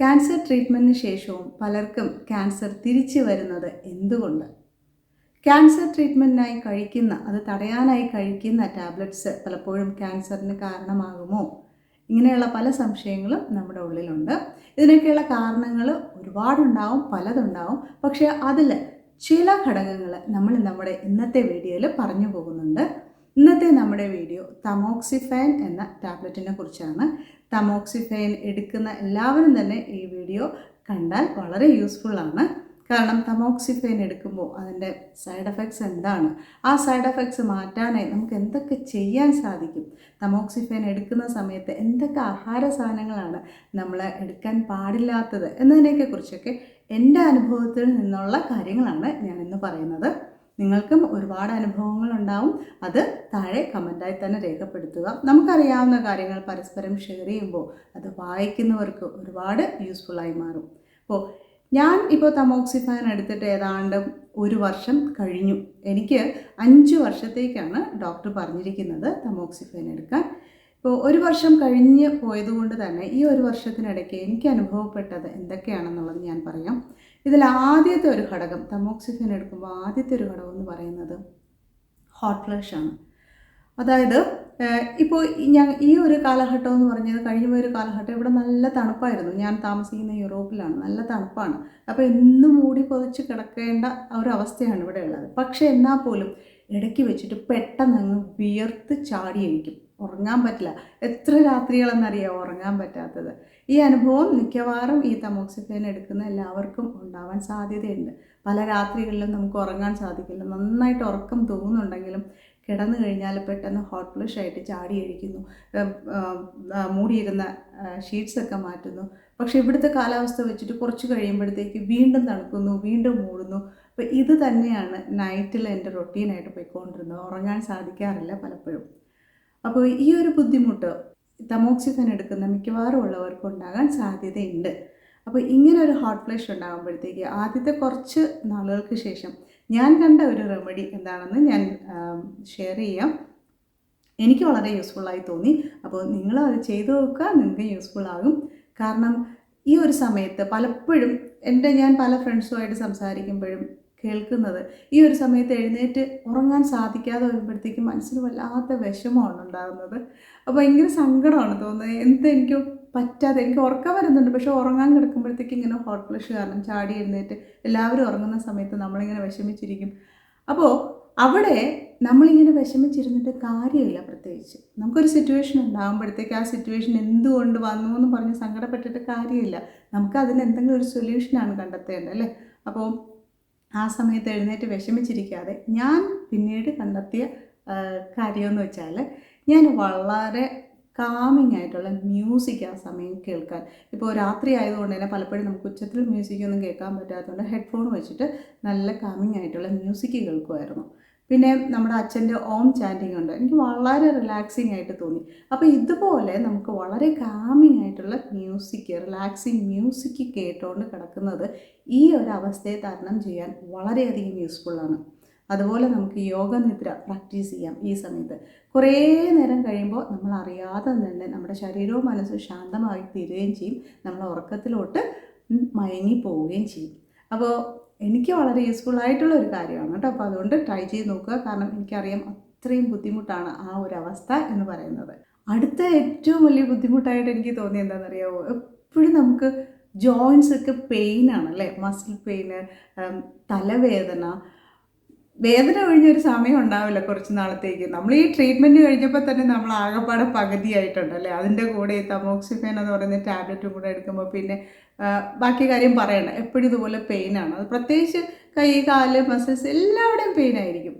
Cancer ട്രീറ്റ്മെന്റിന് ശേഷവും പലർക്കും cancer തിരിച്ചു വരുന്നത് എന്തുകൊണ്ട്? ക്യാൻസർ ട്രീറ്റ്മെന്റിനായി കഴിക്കുന്ന അത് തടയാനായി കഴിക്കുന്ന ടാബ്ലറ്റ്സ് പലപ്പോഴും ക്യാൻസറിന് കാരണമാകുമോ? ഇങ്ങനെയുള്ള പല സംശയങ്ങളും നമ്മുടെ ഉള്ളിലുണ്ട്. ഇതിനൊക്കെയുള്ള കാരണങ്ങൾ ഒരുപാടുണ്ടാവും പലതുണ്ടാവും. പക്ഷേ അതിൽ ചില ഘടകങ്ങൾ നമ്മൾ നമ്മുടെ ഇന്നത്തെ വീഡിയോയിൽ പറഞ്ഞു പോകുന്നുണ്ട്. ഇന്നത്തെ നമ്മുടെ വീഡിയോ തമോക്സിഫൈൻ എന്ന ടാബ്ലറ്റിനെ കുറിച്ചാണ്. തമോക്സിഫൈൻ എടുക്കുന്ന എല്ലാവരും തന്നെ ഈ വീഡിയോ കണ്ടാൽ വളരെ യൂസ്ഫുള്ളാണ് കാരണം തമോക്സിഫൈൻ എടുക്കുമ്പോൾ അതിന്റെ സൈഡ് എഫക്ട്സ് എന്താണ്? ആ സൈഡ് എഫക്ട്സ് മാറ്റാനായി നമുക്ക് എന്തൊക്കെ ചെയ്യാൻ സാധിക്കും? തമോക്സിഫൈൻ എടുക്കുന്ന സമയത്ത് എന്തൊക്കെ ആഹാര സാധനങ്ങളാണ് നമ്മൾ എടുക്കാൻ പാടില്ലാത്തത് എന്നതിനെയൊക്കെ കുറിച്ചൊക്കെ എന്റെ അനുഭവത്തിൽ നിന്നുള്ള കാര്യങ്ങളാണ് ഞാനിന്ന് പറയുന്നത്. നിങ്ങൾക്കും ഒരുപാട് അനുഭവങ്ങൾ ഉണ്ടാവും. അത് താഴെ കമന്റായി തന്നെ രേഖപ്പെടുത്തുക. നമുക്കറിയാവുന്ന കാര്യങ്ങൾ പരസ്പരം ഷെയർ ചെയ്യുമ്പോൾ അത് വായിക്കുന്നവർക്ക് ഒരുപാട് യൂസ്ഫുള്ളായി മാറും. അപ്പോൾ ഞാൻ ഇപ്പോൾ തമോക്സിഫാൻ എടുത്തിട്ട് ഏതാണ്ട് ഒരു വർഷം കഴിഞ്ഞു. എനിക്ക് അഞ്ച് വർഷത്തേക്കാണ് ഡോക്ടർ പറഞ്ഞിരിക്കുന്നത് തമോക്സിഫാൻ എടുക്കാൻ. ഇപ്പോൾ ഒരു വർഷം കഴിഞ്ഞ് പോയതുകൊണ്ട് തന്നെ ഈ ഒരു വർഷത്തിനിടയ്ക്ക് എനിക്ക് അനുഭവപ്പെട്ടത് എന്തൊക്കെയാണെന്നുള്ളത് ഞാൻ പറയാം. ഇതിൽ ആദ്യത്തെ ഒരു ഘടകം തമോക്സിഫിൻ എടുക്കുമ്പോൾ ആദ്യത്തെ ഒരു ഘടകം എന്ന് പറയുന്നത് ഹോട്ട് ഫ്ലഷ് ആണ്. അതായത് ഇപ്പോൾ ഞാൻ ഈ ഒരു കാലഘട്ടം എന്ന് പറഞ്ഞത് കഴിഞ്ഞ ഒരു കാലഘട്ടം ഇവിടെ നല്ല തണുപ്പായിരുന്നു. ഞാൻ താമസിക്കുന്ന യൂറോപ്പിലാണ്. നല്ല തണുപ്പാണ്. അപ്പോൾ എന്നും മൂടി പൊതിച്ച് കിടക്കേണ്ട ഒരു അവസ്ഥയാണ് ഇവിടെ ഉള്ളത്. പക്ഷേ എന്നാൽ പോലും ഇടയ്ക്ക് വെച്ചിട്ട് പെട്ടെന്ന് അങ്ങ് വിയർത്ത് ചാടിയിരിക്കും ഉറങ്ങാൻ പറ്റില്ല. എത്ര രാത്രികളെന്നറിയാം ഉറങ്ങാൻ പറ്റാത്തത്. ഈ അനുഭവം മിക്കവാറും ഈ തമോക്സിഫൈൻ എടുക്കുന്ന എല്ലാവർക്കും ഉണ്ടാവാൻ സാധ്യതയുണ്ട്. പല രാത്രികളിലും നമുക്ക് ഉറങ്ങാൻ സാധിക്കില്ല. നന്നായിട്ട് ഉറക്കം തോന്നുന്നുണ്ടെങ്കിലും കിടന്നു കഴിഞ്ഞാൽ പെട്ടെന്ന് ഹോട്ട് ഫ്ലഷ് ആയിട്ട് ചാടി കഴിക്കുന്നു മൂടിയിരുന്ന ഷീറ്റ്സൊക്കെ മാറ്റുന്നു. പക്ഷേ ഇവിടുത്തെ കാലാവസ്ഥ വെച്ചിട്ട് കുറച്ച് കഴിയുമ്പോഴത്തേക്ക് വീണ്ടും തണുക്കുന്നു വീണ്ടും മൂടുന്നു. അപ്പോൾ ഇത് തന്നെയാണ് നൈറ്റിൽ എന്റെ റൊട്ടീനായിട്ട് പോയിക്കൊണ്ടിരുന്നത്. ഉറങ്ങാൻ സാധിക്കാറില്ല പലപ്പോഴും. അപ്പോൾ ഈ ഒരു ബുദ്ധിമുട്ട് തമോക്സിഫൻ എടുക്കുന്ന മിക്കവാറും ഉള്ളവർക്ക് ഉണ്ടാകാൻ സാധ്യതയുണ്ട്. അപ്പോൾ ഇങ്ങനെ ഒരു ഹോട്ട് ഫ്ലഷ് ഉണ്ടാകുമ്പോഴത്തേക്ക് ആദ്യത്തെ കുറച്ച് നാളുകൾക്ക് ശേഷം ഞാൻ കണ്ട ഒരു റെമഡി എന്താണെന്ന് ഞാൻ ഷെയർ ചെയ്യാം. എനിക്ക് വളരെ യൂസ്ഫുള്ളായി തോന്നി. അപ്പോൾ നിങ്ങൾ അത് ചെയ്തു നോക്കുക നിങ്ങൾക്ക് യൂസ്ഫുൾ ആകും. കാരണം ഈ ഒരു സമയത്ത് പലപ്പോഴും എന്റെ ഞാൻ പല ഫ്രണ്ട്സുമായിട്ട് സംസാരിക്കുമ്പോഴും കേൾക്കുന്നത്. ഈ ഒരു സമയത്ത് എഴുന്നേറ്റ് ഉറങ്ങാൻ സാധിക്കാതെ വരുമ്പോഴത്തേക്കും മനസ്സിന് വല്ലാത്ത വിഷമമാണ് ഉണ്ടാകുന്നത്. അപ്പോൾ ഭയങ്കര സങ്കടമാണ് തോന്നുന്നത്. എന്ത് എനിക്ക് പറ്റാതെ എനിക്ക് ഉറക്കം വരുന്നുണ്ട്. പക്ഷേ ഉറങ്ങാൻ കിടക്കുമ്പോഴത്തേക്ക് ഇങ്ങനെ ഹോട്ട് ഫ്ലഷ് കാരണം ചാടി എഴുന്നേറ്റ് എല്ലാവരും ഉറങ്ങുന്ന സമയത്ത് നമ്മളിങ്ങനെ വിഷമിച്ചിരിക്കും. അപ്പോൾ അവിടെ നമ്മളിങ്ങനെ വിഷമിച്ചിരുന്നിട്ട് കാര്യമില്ല പ്രത്യേകിച്ച്. നമുക്കൊരു സിറ്റുവേഷൻ ഉണ്ടാകുമ്പോഴത്തേക്ക് ആ സിറ്റുവേഷൻ എന്തുകൊണ്ട് വന്നു എന്ന് പറഞ്ഞ് സങ്കടപ്പെട്ടിട്ട് കാര്യമില്ല. നമുക്ക് അതിന് എന്തെങ്കിലും ഒരു സൊല്യൂഷനാണ് കണ്ടെത്തേണ്ടത് അല്ലേ? അപ്പോൾ ആ സമയത്ത് എഴുന്നേറ്റ് വിഷമിച്ചിരിക്കാതെ ഞാൻ പിന്നീട് കണ്ടെത്തിയ കാര്യമെന്ന് വെച്ചാൽ ഞാൻ വളരെ കാമിങ് ആയിട്ടുള്ള മ്യൂസിക് ആ സമയം കേൾക്കാൻ. ഇപ്പോൾ രാത്രി ആയതുകൊണ്ട് തന്നെ പലപ്പോഴും നമുക്ക് ഉച്ചത്തിൽ മ്യൂസിക് ഒന്നും കേൾക്കാൻ പറ്റാത്തതുകൊണ്ട് ഹെഡ്ഫോൺ വെച്ചിട്ട് നല്ല കാമിങ് ആയിട്ടുള്ള മ്യൂസിക് കേൾക്കുമായിരുന്നു. പിന്നെ നമ്മുടെ അച്ഛന്റെ ഓം ചാന്റിങ് ഉണ്ട്? എനിക്ക് വളരെ റിലാക്സിങ് ആയിട്ട് തോന്നി. അപ്പോൾ ഇതുപോലെ നമുക്ക് വളരെ കാമിങ് ആയിട്ടുള്ള മ്യൂസിക് റിലാക്സിങ് മ്യൂസിക് കേട്ടുകൊണ്ട് കിടക്കുന്നത് ഈ ഒരു അവസ്ഥയെ തരണം ചെയ്യാൻ വളരെയധികം യൂസ്ഫുള്ളാണ് അതുപോലെ നമുക്ക് യോഗ നിദ്ര പ്രാക്ടീസ് ചെയ്യാം ഈ സമയത്ത്. കുറേ നേരം കഴിയുമ്പോൾ നമ്മൾ അറിയാതെ തന്നെ നമ്മുടെ ശരീരവും മനസ്സും ശാന്തമായി തീരുകയും ചെയ്യും. നമ്മൾ ഉറക്കത്തിലോട്ട് മയങ്ങി പോവുകയും ചെയ്യും. അപ്പോൾ എനിക്ക് വളരെ യൂസ്ഫുൾ ആയിട്ടുള്ള ഒരു കാര്യമാണ് കേട്ടോ. അപ്പോൾ അതുകൊണ്ട് ട്രൈ ചെയ്ത് നോക്കുക. കാരണം എനിക്കറിയാം അത്രയും ബുദ്ധിമുട്ടാണ് ആ ഒരു അവസ്ഥ എന്ന് പറയുന്നത്. അടുത്ത ഏറ്റവും വലിയ ബുദ്ധിമുട്ടായിട്ട് എനിക്ക് തോന്നിയത് എന്താണെന്നറിയാമോ എപ്പോഴും നമുക്ക് ജോയിൻസ് ഒക്കെ ആണല്ലേ അല്ലേ? മസിൽ പെയിന് തലവേദന വേദന ഒഴിഞ്ഞൊരു സമയം ഉണ്ടാവില്ല കുറച്ച് നാളത്തേക്ക്. നമ്മൾ ഈ ട്രീറ്റ്മെന്റ് കഴിഞ്ഞപ്പോൾ തന്നെ നമ്മൾ ആകെപ്പാടെ പകുതിയായിട്ടുണ്ട് അല്ലേ? അതിന്റെ കൂടെ ഈ തമോക്സിഫൈൻ എന്ന് പറയുന്ന ടാബ്ലറ്റും കൂടെ എടുക്കുമ്പോൾ പിന്നെ ബാക്കി കാര്യം പറയണ്ട. എപ്പോഴും ഇതുപോലെ പെയിനാണ് അത് പ്രത്യേകിച്ച് കൈ കാൽ മസിൽസ് എല്ലാവിടെയും പെയിൻ ആയിരിക്കും.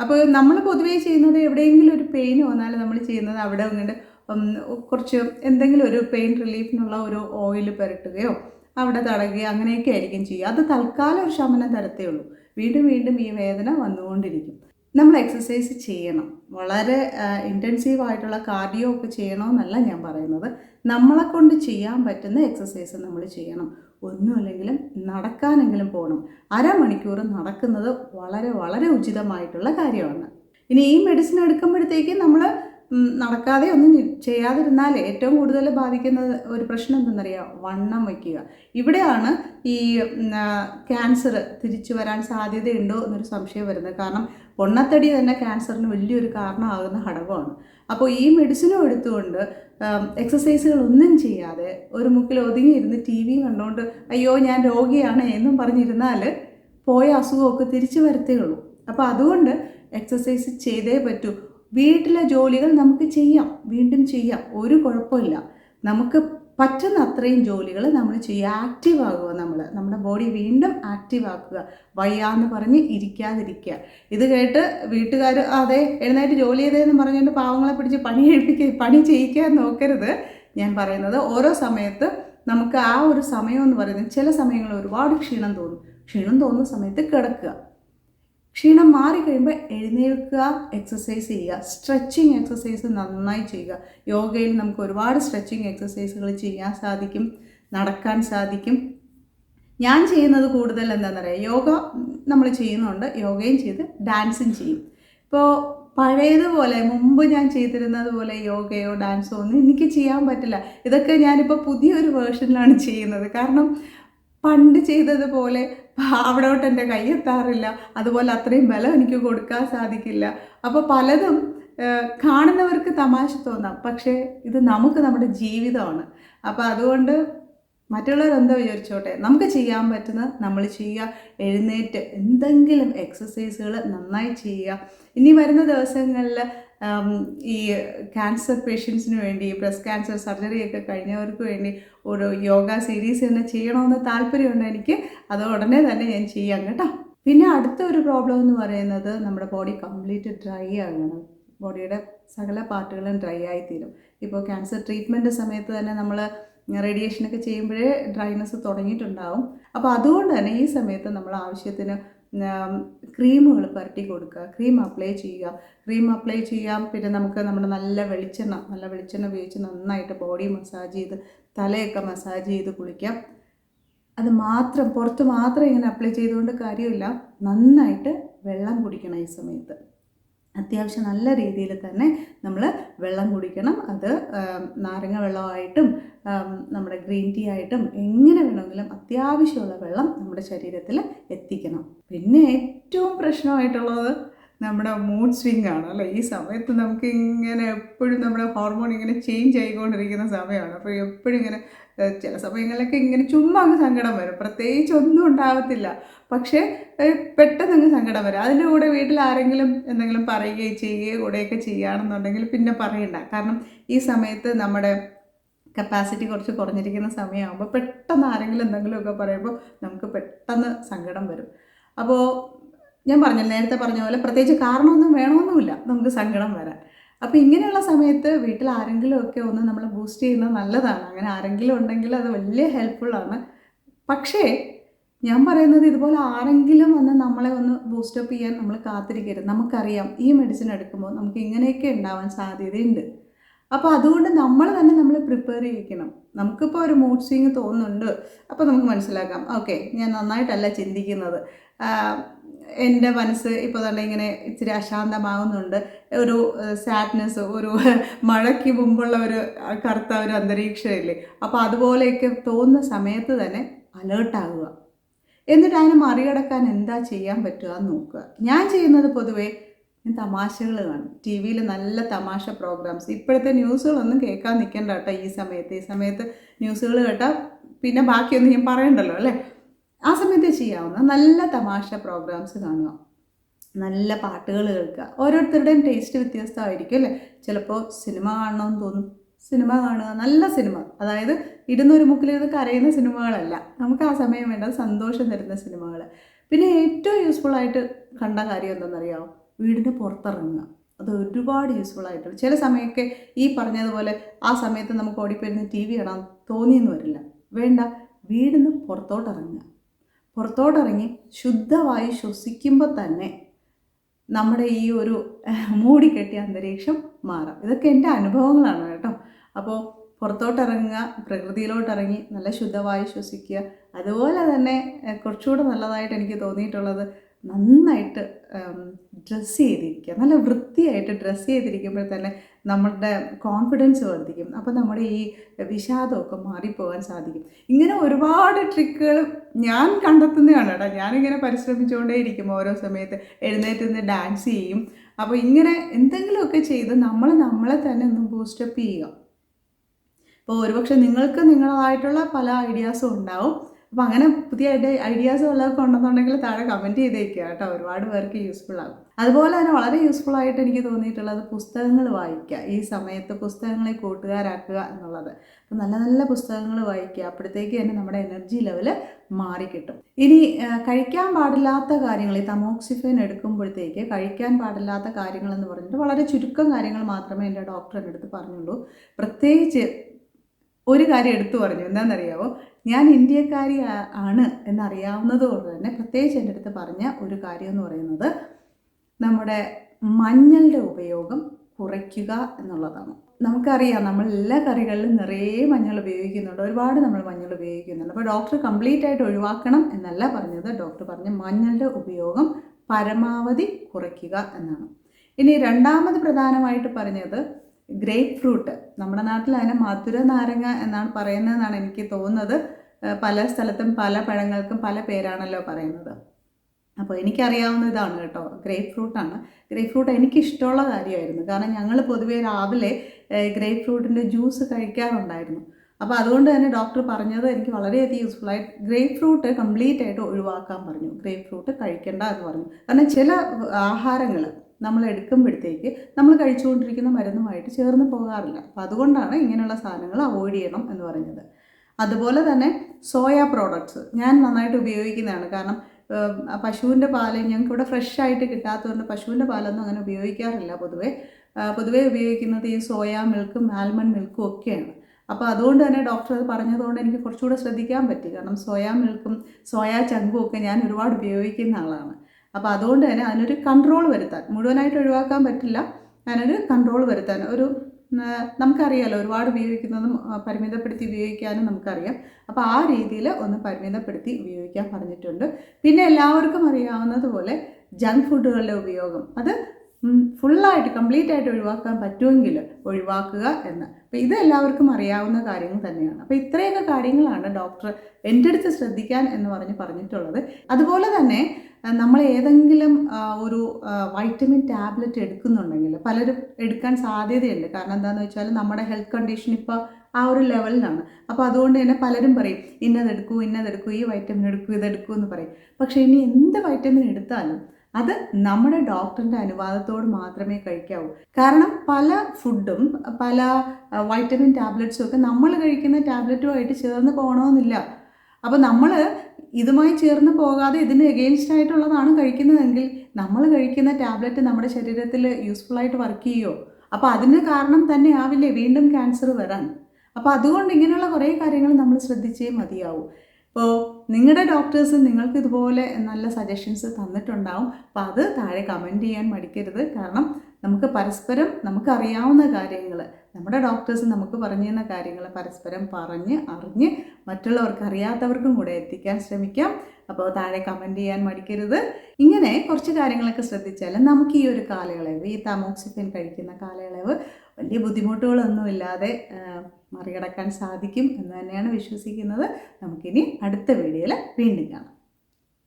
അപ്പോൾ നമ്മൾ പൊതുവേ ചെയ്യുന്നത് എവിടെയെങ്കിലും ഒരു പെയിൻ വന്നാൽ നമ്മൾ ചെയ്യുന്നത് അവിടെ അങ്ങോട്ട് കുറച്ച് എന്തെങ്കിലും ഒരു പെയിൻ റിലീഫിനുള്ള ഒരു ഓയിൽ പുരട്ടുകയോ അവിടെ തടകുകയോ അങ്ങനെയൊക്കെ ആയിരിക്കും ചെയ്യുക. അത് തൽക്കാലം ഒരു ശമനം തരത്തേ ഉള്ളൂ. വീണ്ടും വീണ്ടും ഈ വേദന വന്നുകൊണ്ടിരിക്കും. നമ്മൾ എക്സസൈസ് ചെയ്യണം. വളരെ ഇന്റൻസീവ് ആയിട്ടുള്ള കാർഡിയോ ഒക്കെ ചെയ്യണമെന്നല്ല ഞാൻ പറയുന്നത്. നമ്മളെ കൊണ്ട് ചെയ്യാൻ പറ്റുന്ന എക്സസൈസ് നമ്മൾ ചെയ്യണം. ഒന്നുമില്ലെങ്കിലും നടക്കാനെങ്കിലും പോകണം. അരമണിക്കൂർ നടക്കുന്നത് വളരെ വളരെ ഉചിതമായിട്ടുള്ള കാര്യമാണ്. ഇനി ഈ മെഡിസിൻ എടുക്കുമ്പോഴത്തേക്ക് നമ്മൾ നടക്കാതെ ഒന്നും ചെയ്യാതിരുന്നാൽ ഏറ്റവും കൂടുതൽ ബാധിക്കുന്ന ഒരു പ്രശ്നം എന്തെന്നറിയാം? വണ്ണം വയ്ക്കുക. ഇവിടെയാണ് ഈ ക്യാൻസർ തിരിച്ചു വരാൻ സാധ്യതയുണ്ടോ എന്നൊരു സംശയം വരുന്നത്. കാരണം പൊണ്ണത്തടി തന്നെ ക്യാൻസറിന് വലിയൊരു കാരണമാകുന്ന ഘടകമാണ്. അപ്പോൾ ഈ മെഡിസിനും എടുത്തുകൊണ്ട് എക്സസൈസുകൾ ഒന്നും ചെയ്യാതെ ഒരു മുക്കിൽ ഒതുങ്ങിയിരുന്ന് ടി വി കണ്ടുകൊണ്ട് അയ്യോ ഞാൻ രോഗിയാണ് എന്നും പറഞ്ഞിരുന്നാൽ പോയ അസുഖമൊക്കെ തിരിച്ചു വരത്തേ ഉള്ളൂ. അപ്പോൾ അതുകൊണ്ട് എക്സസൈസ് ചെയ്തേ പറ്റൂ. വീട്ടിലെ ജോലികൾ നമുക്ക് ചെയ്യാം. വീണ്ടും ചെയ്യാം. ഒരു കുഴപ്പമില്ല. നമുക്ക് പറ്റുന്ന അത്രയും ജോലികൾ നമ്മൾ ചെയ്യുക. ആക്റ്റീവ് ആകുക നമ്മൾ നമ്മുടെ ബോഡി വീണ്ടും ആക്റ്റീവ് ആക്കുക വയ്യാന്ന് പറഞ്ഞ് ഇരിക്കാതിരിക്കുക. ഇത് കേട്ട് വീട്ടുകാർ അതെ എഴുന്നേറ്റ് ജോലി ചെയ്തതെന്ന് പറഞ്ഞുകൊണ്ട് പാവങ്ങളെ പിടിച്ച് പണി എഴുപ്പിക്കുക പണി ചെയ്യിക്കാൻ നോക്കരുത്. ഞാൻ പറയുന്നത് ഓരോ സമയത്ത് നമുക്ക് ആ ഒരു സമയം എന്ന് പറയുന്നത് ചില സമയങ്ങളിൽ ഒരുപാട് ക്ഷീണം തോന്നും. ക്ഷീണം തോന്നുന്ന സമയത്ത് കിടക്കുക. ക്ഷീണം മാറിക്കഴിയുമ്പോൾ എഴുന്നേൽക്കുക എക്സസൈസ് ചെയ്യുക സ്ട്രെച്ചിങ് എക്സസൈസ് നന്നായി ചെയ്യുക. യോഗയിൽ നമുക്ക് ഒരുപാട് സ്ട്രെച്ചിങ് എക്സസൈസുകൾ ചെയ്യാൻ സാധിക്കും നടക്കാൻ സാധിക്കും. ഞാൻ ചെയ്യുന്നത് കൂടുതൽ എന്താണെന്ന് പറയുക യോഗ നമ്മൾ ചെയ്യുന്നുണ്ട്. യോഗയും ചെയ്ത് ഡാൻസും ചെയ്യും. ഇപ്പോൾ പഴയതുപോലെ മുമ്പ് ഞാൻ ചെയ്തിരുന്നത് പോലെ യോഗയോ ഡാൻസോ ഒന്നും എനിക്ക് ചെയ്യാൻ പറ്റില്ല. ഇതൊക്കെ ഞാനിപ്പോൾ പുതിയൊരു വേർഷനിലാണ് ചെയ്യുന്നത്. കാരണം പണ്ട് ചെയ്തതുപോലെ അവിടോട്ട് എന്റെ കൈ എത്താറില്ല. അതുപോലെ അത്രയും ബലം എനിക്ക് കൊടുക്കാൻ സാധിക്കില്ല. അപ്പോൾ പലതും കാണുന്നവർക്ക് തമാശ തോന്നാം. പക്ഷേ ഇത് നമുക്ക് നമ്മുടെ ജീവിതമാണ്. അപ്പോൾ അതുകൊണ്ട് മറ്റുള്ളവരെന്താ വിചാരിച്ചോട്ടെ? നമുക്ക് ചെയ്യാൻ പറ്റുന്ന നമ്മൾ ചെയ്യുക. എഴുന്നേറ്റ് എന്തെങ്കിലും എക്സസൈസുകൾ നന്നായി ചെയ്യുക. ഇനി വരുന്ന ദിവസങ്ങളിൽ ഈ ക്യാൻസർ പേഷ്യൻസിന് വേണ്ടി ബ്രസ്റ്റ് ക്യാൻസർ സർജറിയൊക്കെ കഴിഞ്ഞവർക്ക് വേണ്ടി ഒരു യോഗ സീരീസ് തന്നെ ചെയ്യണമെന്ന് താല്പര്യമുണ്ട് എനിക്ക്. അത് ഉടനെ തന്നെ ഞാൻ ചെയ്യാം കേട്ടോ. പിന്നെ അടുത്ത ഒരു പ്രോബ്ലം എന്ന് പറയുന്നത് നമ്മുടെ ബോഡി കംപ്ലീറ്റ് ഡ്രൈ ആകണം. ബോഡിയുടെ സകല പാർട്ടുകളും ഡ്രൈ ആയിത്തീരും. ഇപ്പോൾ ക്യാൻസർ ട്രീറ്റ്മെന്റ് സമയത്ത് തന്നെ നമ്മൾ റേഡിയേഷനൊക്കെ ചെയ്യുമ്പോഴേ ഡ്രൈനെസ് തുടങ്ങിയിട്ടുണ്ടാവും. അപ്പോൾ അതുകൊണ്ട് തന്നെ ഈ സമയത്ത് നമ്മൾ ആവശ്യത്തിന് ക്രീമുകൾ പുരട്ടി കൊടുക്കുക. ക്രീം അപ്ലൈ ചെയ്യുക. ക്രീം അപ്ലൈ ചെയ്യാം പിന്നെ നമുക്ക് നമ്മുടെ നല്ല വെളിച്ചെണ്ണ നല്ല വെളിച്ചെണ്ണ ഉപയോഗിച്ച് നന്നായിട്ട് ബോഡി മസാജ് ചെയ്ത് തലയൊക്കെ മസാജ് ചെയ്ത് കുളിക്കാം. അത് മാത്രം പുറത്ത് മാത്രം ഇങ്ങനെ അപ്ലൈ ചെയ്തുകൊണ്ട് കാര്യമില്ല. നന്നായിട്ട് വെള്ളം കുടിക്കണം ഈ സമയത്ത്. അത്യാവശ്യം നല്ല രീതിയിൽ തന്നെ നമ്മൾ വെള്ളം കുടിക്കണം. അത് നാരങ്ങ വെള്ളമായിട്ടും നമ്മുടെ ഗ്രീൻ ടീ ആയിട്ടും എങ്ങനെ വേണമെങ്കിലും അത്യാവശ്യമുള്ള വെള്ളം നമ്മുടെ ശരീരത്തിൽ എത്തിക്കണം. പിന്നെ ഏറ്റവും പ്രശ്നമായിട്ടുള്ളത് നമ്മുടെ മൂഡ് സ്വിങ് ആണ്. അല്ലേ? ഈ സമയത്ത് നമുക്ക് ഇങ്ങനെ എപ്പോഴും നമ്മുടെ ഹോർമോൺ ഇങ്ങനെ ചേഞ്ച് ആയിക്കൊണ്ടിരിക്കുന്ന സമയമാണ്. അപ്പോൾ എപ്പോഴും ഇങ്ങനെ ചില സമയങ്ങളിലൊക്കെ ഇങ്ങനെ ചുമ്മാ അങ്ങ് സങ്കടം വരും. പ്രത്യേകിച്ച് ഒന്നും ഉണ്ടാവത്തില്ല. പക്ഷേ പെട്ടെന്ന് അങ്ങ് സങ്കടം വരും. അതിന്റെ കൂടെ വീട്ടിൽ ആരെങ്കിലും എന്തെങ്കിലും പറയുകയോ ചെയ്യുകയോ കൂടെയൊക്കെ ചെയ്യുകയാണെന്നുണ്ടെങ്കിൽ പിന്നെ പറയണ്ട. കാരണം ഈ സമയത്ത് നമ്മുടെ കപ്പാസിറ്റി കുറച്ച് കുറഞ്ഞിരിക്കുന്ന സമയമാകുമ്പോൾ പെട്ടെന്ന് ആരെങ്കിലും എന്തെങ്കിലുമൊക്കെ പറയുമ്പോൾ നമുക്ക് പെട്ടെന്ന് സങ്കടം വരും. അപ്പോൾ ഞാൻ പറഞ്ഞില്ല നേരത്തെ പറഞ്ഞ പോലെ പ്രത്യേകിച്ച് കാരണമൊന്നും വേണമെന്നുമില്ല. നമുക്ക് സങ്കടം വരാൻ. അപ്പോൾ ഇങ്ങനെയുള്ള സമയത്ത് വീട്ടിൽ ആരെങ്കിലും ഒക്കെ ഒന്ന് നമ്മൾ ബൂസ്റ്റ് ചെയ്യുന്നത് നല്ലതാണ്. അങ്ങനെ ആരെങ്കിലും ഉണ്ടെങ്കിൽ അത് വലിയ ഹെൽപ്ഫുള്ളാണ് പക്ഷേ ഞാൻ പറയുന്നത് ഇതുപോലെ ആരെങ്കിലും വന്ന് നമ്മളെ ഒന്ന് ബൂസ്റ്റപ്പ് ചെയ്യാൻ നമ്മൾ കാത്തിരിക്കരുത്. നമുക്കറിയാം ഈ മെഡിസിൻ എടുക്കുമ്പോൾ നമുക്ക് ഇങ്ങനെയൊക്കെ ഉണ്ടാവാൻ സാധ്യതയുണ്ട്. അപ്പോൾ അതുകൊണ്ട് നമ്മൾ തന്നെ നമ്മൾ പ്രിപ്പയർ ചെയ്യിക്കണം. നമുക്കിപ്പോൾ ഒരു മൂഡ് സ്വിങ് തോന്നുന്നുണ്ട്. അപ്പോൾ നമുക്ക് മനസ്സിലാക്കാം. ഓക്കെ ഞാൻ നന്നായിട്ടല്ല ചിന്തിക്കുന്നത്. എന്റെ മനസ്സ് ഇപ്പോൾ തന്നെ ഇങ്ങനെ ഇച്ചിരി അശാന്തമാകുന്നുണ്ട് ഒരു സാഡ്നെസ് ഒരു മഴയ്ക്ക് മുമ്പുള്ള ഒരു കറുത്ത ഒരു അന്തരീക്ഷമില്ലേ? അപ്പോൾ അതുപോലെയൊക്കെ തോന്നുന്ന സമയത്ത് തന്നെ അലേർട്ടാകുക എന്നിട്ട് അതിനെ മറികടക്കാൻ എന്താ ചെയ്യാൻ പറ്റുക എന്ന് നോക്കുക. ഞാൻ ചെയ്യുന്നത് പൊതുവേ ഞാൻ തമാശകൾ കാണും. ടി വിയിൽ നല്ല തമാശ പ്രോഗ്രാംസ്. ഇപ്പോഴത്തെ ന്യൂസുകളൊന്നും കേൾക്കാൻ നിൽക്കണ്ട കേട്ടോ ഈ സമയത്ത്. ഈ സമയത്ത് ന്യൂസുകൾ കേട്ടാൽ പിന്നെ ബാക്കിയൊന്നും ഞാൻ പറയണ്ടല്ലോ അല്ലേ? ആ സമയത്ത് ചെയ്യാവുന്ന നല്ല തമാശ പ്രോഗ്രാംസ് കാണുക. നല്ല പാട്ടുകൾ കേൾക്കുക. ഓരോരുത്തരുടെയും ടേസ്റ്റ് വ്യത്യസ്തമായിരിക്കും അല്ലേ? ചിലപ്പോൾ സിനിമ കാണണമെന്ന് തോന്നും. സിനിമ കാണുക. നല്ല സിനിമ അതായത് ഇരുന്നൊരു മുക്കിലിരുന്ന് കരയുന്ന സിനിമകളല്ല നമുക്ക് ആ സമയം വേണ്ട. സന്തോഷം തരുന്ന സിനിമകൾ പിന്നെ ഏറ്റവും യൂസ്ഫുൾ ആയിട്ട് കണ്ട കാര്യം എന്താണെന്നറിയാമോ വീടിന്റെ പുറത്തിറങ്ങുക. അത് ഒരുപാട് യൂസ്ഫുൾ ആയിട്ടുണ്ട്. ചില സമയമൊക്കെ ഈ പറഞ്ഞതുപോലെ ആ സമയത്ത് നമുക്ക് ഓടിപ്പോയിരുന്ന ടി വി കാണാൻ തോന്നിയെന്ന് വരില്ല. വേണ്ട. വീടിന് പുറത്തോട്ടിറങ്ങുക പുറത്തോട്ടിറങ്ങി ശുദ്ധവായു ശ്വസിക്കുമ്പോൾ തന്നെ നമ്മുടെ ഈ ഒരു മൂടിക്കെട്ടിയ അന്തരീക്ഷം മാറാം. ഇതൊക്കെ എന്റെ അനുഭവങ്ങളാണ് കേട്ടോ. അപ്പോൾ പുറത്തോട്ടിറങ്ങുക പ്രകൃതിയിലോട്ടിറങ്ങി നല്ല ശുദ്ധവായു ശ്വസിക്കുക അതുപോലെ തന്നെ കുറച്ചുകൂടെ നല്ലതായിട്ട് എനിക്ക് തോന്നിയിട്ടുള്ളത് നന്നായിട്ട് ഡ്രസ്സ് ചെയ്തിരിക്കുക. നല്ല വൃത്തിയായിട്ട് ഡ്രസ്സ് ചെയ്തിരിക്കുമ്പോൾ തന്നെ നമ്മളുടെ കോൺഫിഡൻസ് വർദ്ധിക്കും. അപ്പോൾ നമ്മുടെ ഈ വിഷാദമൊക്കെ മാറിപ്പോകാൻ സാധിക്കും. ഇങ്ങനെ ഒരുപാട് ട്രിക്കുകൾ ഞാൻ കണ്ടെത്തുന്നതാണ് കേട്ടോ ഞാനിങ്ങനെ പരിശ്രമിച്ചുകൊണ്ടേയിരിക്കും ഓരോ സമയത്ത്. എഴുന്നേറ്റ് നിന്ന് ഡാൻസ് ചെയ്യും. അപ്പോൾ ഇങ്ങനെ എന്തെങ്കിലുമൊക്കെ ചെയ്ത് നമ്മൾ നമ്മളെ തന്നെ ഒന്ന് ബൂസ്റ്റപ്പ് ചെയ്യുക. അപ്പോൾ ഒരുപക്ഷെ നിങ്ങൾക്ക് നിങ്ങളായിട്ടുള്ള പല ഐഡിയാസും ഉണ്ടാവും. അപ്പോൾ അങ്ങനെ പുതിയ ഐഡിയാസ് ഉള്ളതൊക്കെ ഉണ്ടെന്നുണ്ടെങ്കിൽ താഴെ കമന്റ് ചെയ്തേക്കുക കേട്ടോ. ഒരുപാട് പേർക്ക് യൂസ്ഫുൾ ആകും. അതുപോലെ തന്നെ വളരെ യൂസ്ഫുൾ ആയിട്ട് എനിക്ക് തോന്നിയിട്ടുള്ളത് പുസ്തകങ്ങൾ വായിക്കുക. ഈ സമയത്ത് പുസ്തകങ്ങളെ കൂട്ടുകാരാക്കുക എന്നുള്ളത്. അപ്പോൾ നല്ല നല്ല പുസ്തകങ്ങൾ വായിക്കുക. അപ്പോഴത്തേക്ക് തന്നെ നമ്മുടെ എനർജി ലെവൽ മാറിക്കിട്ടും ഇനി കഴിക്കാൻ പാടില്ലാത്ത കാര്യങ്ങൾ ഈ തമോക്സിഫൈൻ എടുക്കുമ്പോഴത്തേക്ക് കഴിക്കാൻ പാടില്ലാത്ത കാര്യങ്ങൾ എന്ന് പറഞ്ഞിട്ട് വളരെ ചുരുക്കം കാര്യങ്ങൾ മാത്രമേ എന്റെ ഡോക്ടറിന്റെ അടുത്ത് പറഞ്ഞുള്ളൂ. പ്രത്യേകിച്ച് ഒരു കാര്യം എടുത്തു പറഞ്ഞു. എന്താണെന്നറിയാവോ? ഞാൻ ഇന്ത്യക്കാരി ആണ് എന്നറിയാവുന്നത് കൊണ്ട് തന്നെ പ്രത്യേകിച്ച് എന്റെ അടുത്ത് പറഞ്ഞ ഒരു കാര്യം എന്ന് പറയുന്നത് നമ്മുടെ മഞ്ഞളുടെ ഉപയോഗം കുറയ്ക്കുക എന്നുള്ളതാണ്. നമുക്കറിയാം നമ്മൾ എല്ലാ കറികളിലും നിറയെ മഞ്ഞൾ ഉപയോഗിക്കുന്നുണ്ട്. ഒരുപാട് നമ്മൾ മഞ്ഞൾ ഉപയോഗിക്കുന്നുണ്ട്. അപ്പോൾ ഡോക്ടർ കംപ്ലീറ്റ് ആയിട്ട് ഒഴിവാക്കണം എന്നല്ല പറഞ്ഞത്. ഡോക്ടർ പറഞ്ഞ മഞ്ഞളുടെ ഉപയോഗം പരമാവധി കുറയ്ക്കുക എന്നാണ്. ഇനി രണ്ടാമത് പ്രധാനമായിട്ട് പറഞ്ഞത് ഗ്രേപ്പ് ഫ്രൂട്ട് നമ്മുടെ നാട്ടിൽ അതിനെ മധുര നാരങ്ങ എന്നാണ് പറയുന്നതെന്നാണ് എനിക്ക് തോന്നുന്നത്. പല സ്ഥലത്തും പല പഴങ്ങൾക്കും പല പേരാണല്ലോ പറയുന്നത്. അപ്പോൾ എനിക്കറിയാവുന്ന ഇതാണ് കേട്ടോ. ഗ്രേപ്പ് ഫ്രൂട്ടാണ് ഗ്രേപ്പ് ഫ്രൂട്ട് എനിക്കിഷ്ടമുള്ള കാര്യമായിരുന്നു. കാരണം ഞങ്ങൾ പൊതുവേ രാവിലെ ഗ്രേപ്പ് ഫ്രൂട്ടിന്റെ ജ്യൂസ് കഴിക്കാറുണ്ടായിരുന്നു. അപ്പോൾ അതുകൊണ്ട് തന്നെ ഡോക്ടർ പറഞ്ഞത് എനിക്ക് വളരെയധികം യൂസ്ഫുൾ ആയി. ഗ്രേപ്പ് ഫ്രൂട്ട് കംപ്ലീറ്റ് ആയിട്ട് ഒഴിവാക്കാൻ പറഞ്ഞു. ഗ്രേപ്പ് ഫ്രൂട്ട് കഴിക്കേണ്ട എന്ന് പറഞ്ഞു. കാരണം ചില ആഹാരങ്ങൾ നമ്മൾ എടുക്കുമ്പോഴത്തേക്ക് നമ്മൾ കഴിച്ചുകൊണ്ടിരിക്കുന്ന മരുന്നുമായിട്ട് ചേർന്ന് പോകാറില്ല. അപ്പോൾ അതുകൊണ്ടാണ് ഇങ്ങനെയുള്ള സാധനങ്ങൾ അവോയ്ഡ് ചെയ്യണം എന്ന് പറഞ്ഞത്. അതുപോലെ തന്നെ സോയ പ്രോഡക്ട്സ് ഞാൻ നന്നായിട്ട് ഉപയോഗിക്കുന്നതാണ്. കാരണം പശുവിന്റെ പാൽ ഞങ്ങൾക്ക് ഇവിടെ ഫ്രഷ് ആയിട്ട് കിട്ടാത്തതുകൊണ്ട് പശുവിന്റെ പാലൊന്നും അങ്ങനെ ഉപയോഗിക്കാറില്ല പൊതുവെ. പൊതുവേ ഉപയോഗിക്കുന്നത് ഈ സോയ മിൽക്കും ആൽമൺ മിൽക്കും ഒക്കെയാണ്. അപ്പോൾ അതുകൊണ്ട് തന്നെ ഡോക്ടർ അത് പറഞ്ഞതുകൊണ്ട് എനിക്ക് കുറച്ചുകൂടെ ശ്രദ്ധിക്കാൻ പറ്റി. കാരണം സോയാ മിൽക്കും സോയാ ചങ്കും ഒക്കെ ഞാൻ ഒരുപാട് ഉപയോഗിക്കുന്ന ആളാണ്. അപ്പോൾ അതുകൊണ്ട് തന്നെ അതിനൊരു കൺട്രോൾ വരുത്താൻ മുഴുവനായിട്ട് ഒഴിവാക്കാൻ പറ്റില്ല അതിനൊരു കൺട്രോൾ വരുത്താൻ. ഒരു നമുക്കറിയാലോ ഒരുപാട് ഉപയോഗിക്കുന്നതും പരിമിതപ്പെടുത്തി ഉപയോഗിക്കാനും നമുക്കറിയാം. അപ്പോൾ ആ രീതിയിൽ ഒന്ന് പരിമിതപ്പെടുത്തി ഉപയോഗിക്കാൻ പറഞ്ഞിട്ടുണ്ട്. പിന്നെ എല്ലാവർക്കും അറിയാവുന്നതുപോലെ ജങ്ക് ഫുഡുകളുടെ ഉപയോഗം. അത് ഫുള്ളായിട്ട് കംപ്ലീറ്റ് ആയിട്ട് ഒഴിവാക്കാൻ പറ്റുമെങ്കിൽ ഒഴിവാക്കുക എന്ന്. അപ്പോൾ ഇത് എല്ലാവർക്കും അറിയാവുന്ന കാര്യങ്ങൾ തന്നെയാണ്. അപ്പോൾ ഇത്രയൊക്കെ കാര്യങ്ങളാണ് ഡോക്ടർ എന്റെ അടുത്ത് ശ്രദ്ധിക്കാൻ എന്ന് പറഞ്ഞ് പറഞ്ഞിട്ടുള്ളത്. അതുപോലെ തന്നെ നമ്മൾ ഏതെങ്കിലും ഒരു വൈറ്റമിൻ ടാബ്ലറ്റ് എടുക്കുന്നുണ്ടെങ്കിൽ പലരും എടുക്കാൻ സാധ്യതയുണ്ട്. കാരണം എന്താണെന്ന് വെച്ചാൽ നമ്മുടെ ഹെൽത്ത് കണ്ടീഷൻ ഇപ്പോൾ ആ ഒരു ലെവലിലാണ് അപ്പോൾ അതുകൊണ്ട് തന്നെ പലരും പറയും ഇന്നതെടുക്കൂ ഇന്നതെടുക്കൂ ഈ വൈറ്റമിൻ എടുക്കൂ ഇതെടുക്കൂ എന്ന് പറയും. പക്ഷേ ഇനി എന്ത് വൈറ്റമിൻ എടുത്താലും അത് നമ്മുടെ ഡോക്ടറിന്റെ അനുവാദത്തോട് മാത്രമേ കഴിക്കാവൂ. കാരണം പല ഫുഡും പല വൈറ്റമിൻ ടാബ്ലറ്റ്സും ഒക്കെ നമ്മൾ കഴിക്കുന്ന ടാബ്ലറ്റുമായിട്ട് ചേർന്ന് പോകണമെന്നില്ല. അപ്പോൾ നമ്മൾ ഇതുമായി ചേർന്ന് പോകാതെ ഇതിന് എഗെയിൻസ്റ്റ് ആയിട്ടുള്ളതാണ് കഴിക്കുന്നതെങ്കിൽ നമ്മൾ കഴിക്കുന്ന ടാബ്ലറ്റ് നമ്മുടെ ശരീരത്തിൽ യൂസ്ഫുള്ളായിട്ട് വർക്ക് ചെയ്യുമോ അപ്പോൾ അതിന് കാരണം തന്നെ ആവില്ലേ വീണ്ടും ക്യാൻസർ വരാൻ. അപ്പോൾ അതുകൊണ്ട് ഇങ്ങനെയുള്ള കുറേ കാര്യങ്ങൾ നമ്മൾ ശ്രദ്ധിച്ചേ മതിയാവും. ഇപ്പോൾ നിങ്ങളുടെ ഡോക്ടേഴ്സ് നിങ്ങൾക്ക് ഇതുപോലെ നല്ല സജഷൻസ് തന്നിട്ടുണ്ടാവും. അപ്പോൾ അത് താഴെ കമന്റ് ചെയ്യാൻ മടിക്കരുത്. കാരണം നമുക്ക് പരസ്പരം നമുക്കറിയാവുന്ന കാര്യങ്ങൾ നമ്മുടെ ഡോക്ടേഴ്സ് നമുക്ക് പറഞ്ഞു തന്ന കാര്യങ്ങൾ പരസ്പരം പറഞ്ഞ് അറിഞ്ഞ് മറ്റുള്ളവർക്ക് അറിയാത്തവർക്കും കൂടെ എത്തിക്കാൻ ശ്രമിക്കാം. അപ്പോൾ താഴെ കമന്റ് ചെയ്യാൻ മടിക്കരുത്. ഇങ്ങനെ കുറച്ച് കാര്യങ്ങളൊക്കെ ശ്രദ്ധിച്ചാൽ നമുക്ക് ഈ ഒരു കാലയളവ് ഈ തമോക്സിഫിൻ കഴിക്കുന്ന കാലയളവ് വലിയ ബുദ്ധിമുട്ടുകളൊന്നുമില്ലാതെ മറികടക്കാൻ സാധിക്കും എന്ന് തന്നെയാണ് വിശ്വസിക്കുന്നത്. നമുക്കിനി അടുത്ത വീഡിയോയിൽ വീണ്ടും കാണാം.